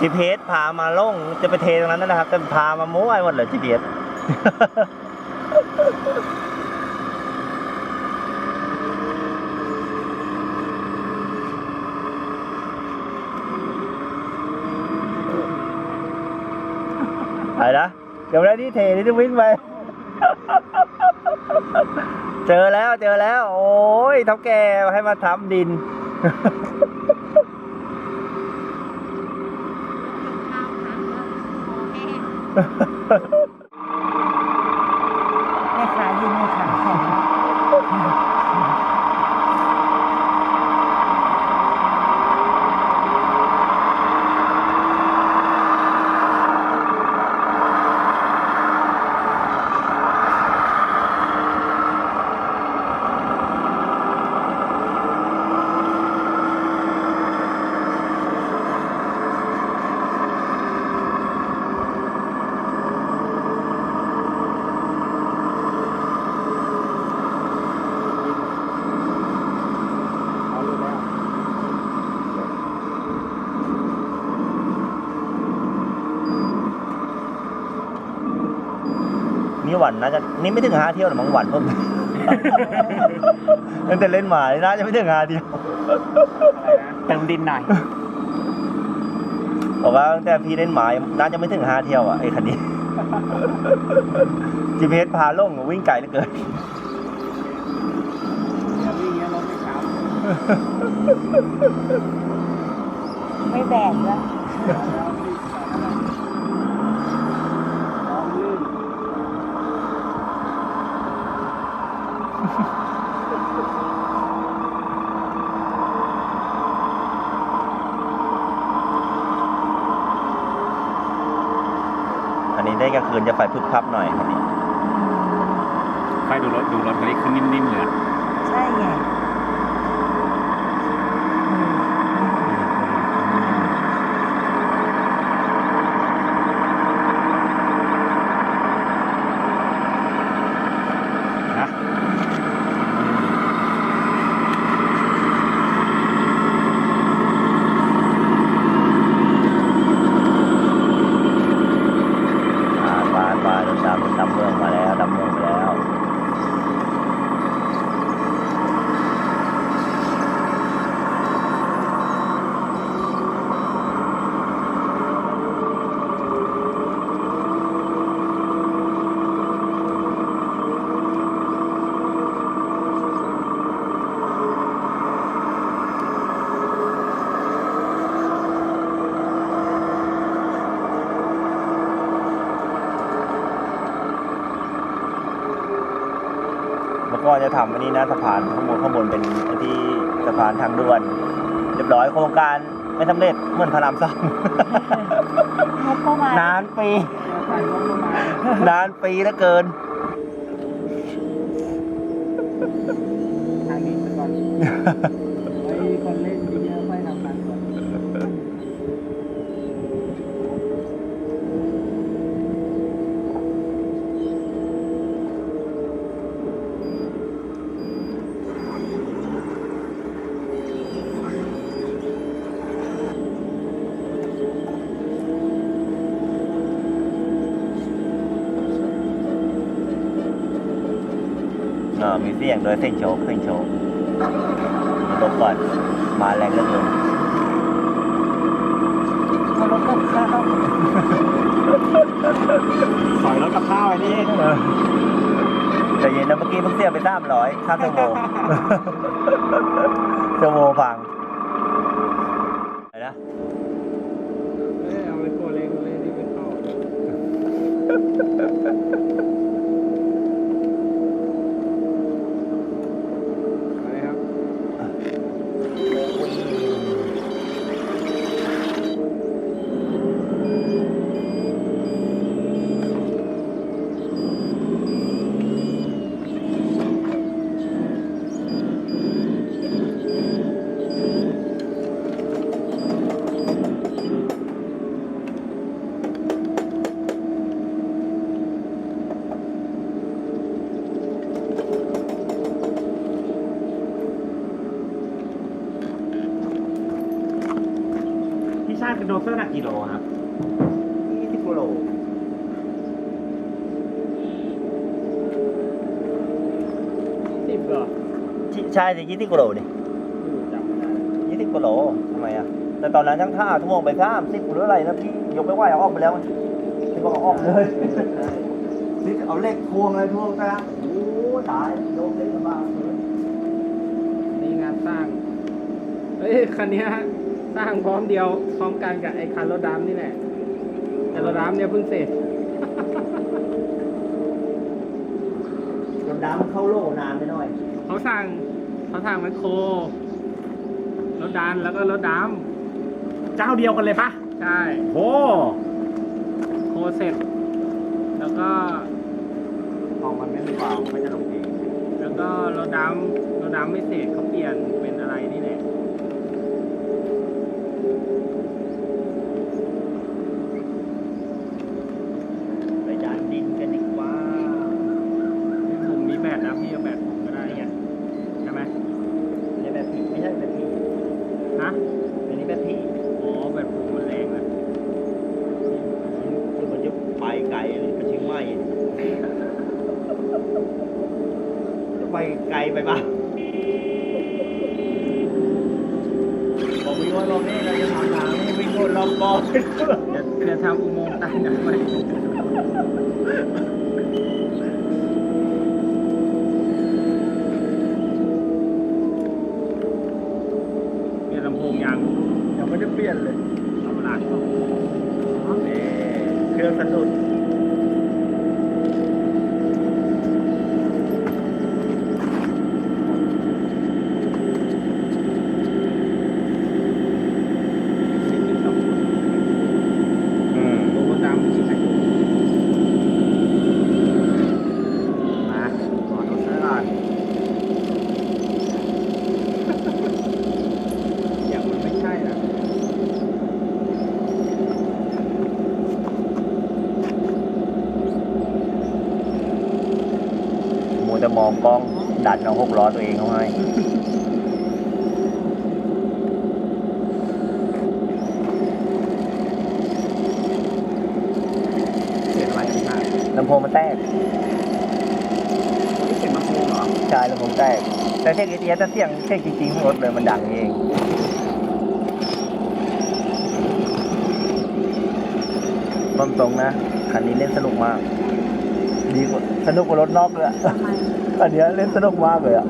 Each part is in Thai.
จีเพสพามาล่งจะไปเทตรงนั้นนะครับแต่พามามั่วหมดเลยจีเพสอะไรนะเดี๋ยวได้ที่เทนี่จะวิ่งไป เจอแล้วเจอแล้ว โอ้ยเท่าแกให้มาทำดินแม่ นี่หวันน่าจะนี่ไม่ถึงห้าเที่ยวหรอกมั้งหวันเพิ่มตั้งแต่เล่นมานี่น่าจะไม่ถึงห้าเที่ยวเติมดินหน่อยบอกว่าตั้งแต่พี่เล่นหมาน่าจะไม่ถึงห้าเที่ยวอะไอ้คันนี้จีเพสพาลงวิ่งไกลเหลือเกินไม่แบกแล้ว อันนี้ได้กลางคืนจะไฟพึบพับหน่อยคันนี้ ไฟดูรถดูรถคันนี้ขึ้นนิ่มๆเลยอะ ใช่ไงอืม นะ อ่าบานบานดำดำเมืองมาแล้วดำเมืองมาแล้ว เมื่อ ก่อนจะทำอันนี้นะสะพานข้างบนข้างบนเป็นไอ้ที่สะพานทางด่วนเรียบร้อยโครงการไม่สำเร็จเหมือนพระรามสอง งบประมาณนานปี นานปีเหลือเกิน ทางนี้ไปก่อนไว้คนเล่นเยอะๆค่อยทำมันก่อน อ่ามีเสียงโดยเส้นโชกเส้นโชกตบก่อนมาแรงเหลือเกินเขารถกับข้าวสอยรถกับข้าวไอ้นี่ใจเย็นนะเมื่อกี้เพิ่งเสียไปสามร้อยค่าเทอร์โบเทอร์โบพังอะไรนะเอ้ยเอาไปโกเล้งเล่นที่เป็นเข้าอาติโดเซอร์หนักกิโลครับยี่สิบกิโลสิบเหรอที่ใช่สิยี่สิบกิโลดิไม่รู้จำไม่ได้ยี่สิบกิโลทำไมอะ แต่ตอนนั้นทั้งท่าทุ่วงไปสามสิบหรืออะไรนะพี่ยกไม่ไหวเอาออกไปแล้วพี่บอกเอาออกเลยนี่เอาเลขทวงเลยทวงนะโอ้ตายยกเล่นลำบากเลยนี่งานสร้างเฮ้ยคันเนี้ย สร้างพร้อมเดียวพร้อมกันกับไอ้คันรถดำนี่แหละ แต่รถดำเนี่ยเพิ่งเสร็จรถดำเข้าโล่นานไปหน่อยเขาสั่งเขาสั่งแมคโครรถดันแล้วก็รถดเจ้าเดียวกันเลยปะำใช่โอ้โครเสร็จ แล้วก็ของมันไม่มีวาล์วไม่จะลงเองแล้วก็รถดำรถดำไม่เสร็จเขาเปลี่ยนเป็นอะไรนี่แหละ ไปจานดินกันดีกว่า ผมมีแบตนะพี่เอาแบตผมก็ได้ไงใช่ไหม อันนี้แบบพี่ไม่ใช่แบบพี่ ฮะอันนี้แบบพี่อ๋อแบตผมมันแรงนะคือมันจะไปไกลเลยไปเชียงใหม่จะไปไกลไปปะบอกวิ่งวนรอบนี้เราจะทำทางให้วิ่งวนรอบกองเดี๋ยวเดี๋ยวทำอุโมงค์ใต้น้ำไว้เปลี่ยนลำโพงยัง ยัง ไม่ได้เปลี่ยนเลยเอาเวลาเข้านี่เครื่องสะดุดอืม โลโก้ดำที่ไหน มาขอทดสอบก่อน อย่างมันไม่ใช่นะ มัวจะม องกล้องดันเอาหกล้อตัวเองเข้าให้เสียงอะไรกันครับลำโพงมันแตกเสียงลำโพงเหรอใช่ลำโพงแตก แต่เสียงเอทีเอสเสียงเสียงจริงๆของรถเลยมันดังเองตรงตรงๆนะคันนี้เล่นสนุกมาก ดีกว่าสนุกกว่ารถนอกเลยอะทำไม อันเนี้ยเล่นสนุกมากเลยอะ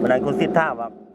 วันนั้นคุณสิทธิ์ถามว่า